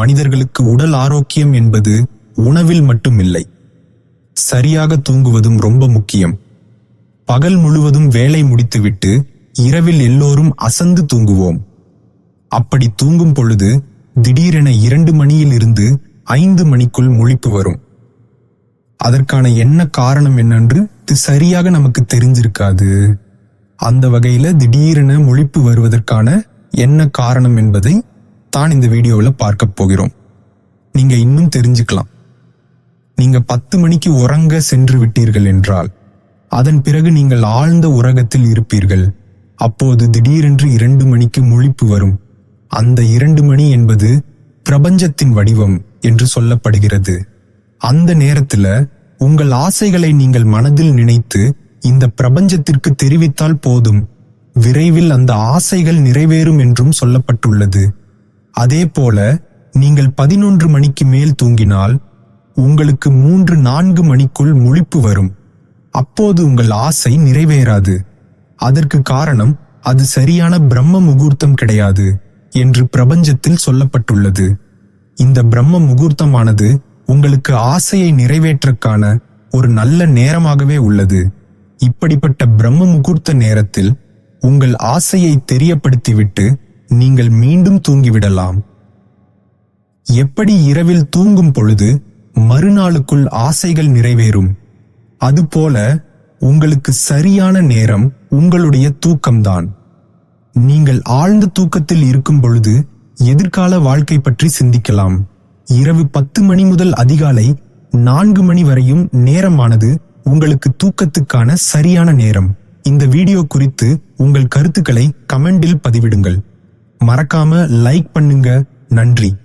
மனிதர்களுக்கு உடல் ஆரோக்கியம் என்பது உணவில் மட்டுமில்லை. சரியாக தூங்குவதும் ரொம்ப முக்கியம். பகல் முழுவதும் வேலை முடித்துவிட்டு இரவில் எல்லோரும் அசந்து தூங்குவோம். அப்படி தூங்கும் பொழுது திடீரென இரண்டு மணியில் இருந்து ஐந்து மணிக்குள் முழிப்பு வரும். அதற்கான என்ன காரணம் என்னென்று இது சரியாக நமக்கு தெரிஞ்சிருக்காது. அந்த வகையில திடீரென முழிப்பு வருவதற்கான என்ன காரணம் என்பதை தான் இந்த வீடியோவில் பார்க்க போகிறோம். நீங்க இன்னும் தெரிஞ்சுக்கலாம். நீங்க பத்து மணிக்கு உறங்க சென்று விட்டீர்கள் என்றால் அதன் பிறகு நீங்கள் ஆழ்ந்த உறகத்தில் இருப்பீர்கள். அப்போது திடீரென்று இரண்டு மணிக்கு முழிப்பு வரும். அந்த இரண்டு மணி என்பது பிரபஞ்சத்தின் வடிவம் என்று சொல்லப்படுகிறது. அந்த நேரத்துல உங்கள் ஆசைகளை நீங்கள் மனதில் நினைத்து இந்த பிரபஞ்சத்திற்கு தெரிவித்தால் போதும். விரைவில் அந்த ஆசைகள் நிறைவேறும் என்றும் சொல்லப்பட்டுள்ளது. அதே போல நீங்கள் பதினொன்று மணிக்கு மேல் தூங்கினால் உங்களுக்கு மூன்று நான்கு மணிக்குள் முழிப்பு வரும். அப்போது உங்கள் ஆசை நிறைவேறாது. அதற்கு காரணம் அது சரியான பிரம்ம முகூர்த்தம் கிடையாது என்று பிரபஞ்சத்தில் சொல்லப்பட்டுள்ளது. இந்த பிரம்ம முகூர்த்தமானது உங்களுக்கு ஆசையை நிறைவேற்றக்கான ஒரு நல்ல நேரமாகவே உள்ளது. இப்படிப்பட்ட பிரம்ம முகூர்த்த நேரத்தில் உங்கள் ஆசையை தெரியப்படுத்திவிட்டு நீங்கள் மீண்டும் தூங்கிவிடலாம். எப்படி இரவில் தூங்கும் பொழுது மறுநாளுக்குள் ஆசைகள் நிறைவேறும் அதுபோல உங்களுக்கு சரியான நேரம் உங்களுடைய தூக்கம்தான். நீங்கள் ஆழ்ந்த தூக்கத்தில் இருக்கும் பொழுது எதிர்கால வாழ்க்கை பற்றி சிந்திக்கலாம். இரவு பத்து மணி முதல் அதிகாலை நான்கு மணி வரையும் நேரமானது உங்களுக்கு தூக்கத்துக்கான சரியான நேரம். இந்த வீடியோ குறித்து உங்கள் கருத்துக்களை கமெண்டில் பதிவிடுங்கள். மறக்காம லைக் பண்ணுங்க. நன்றி.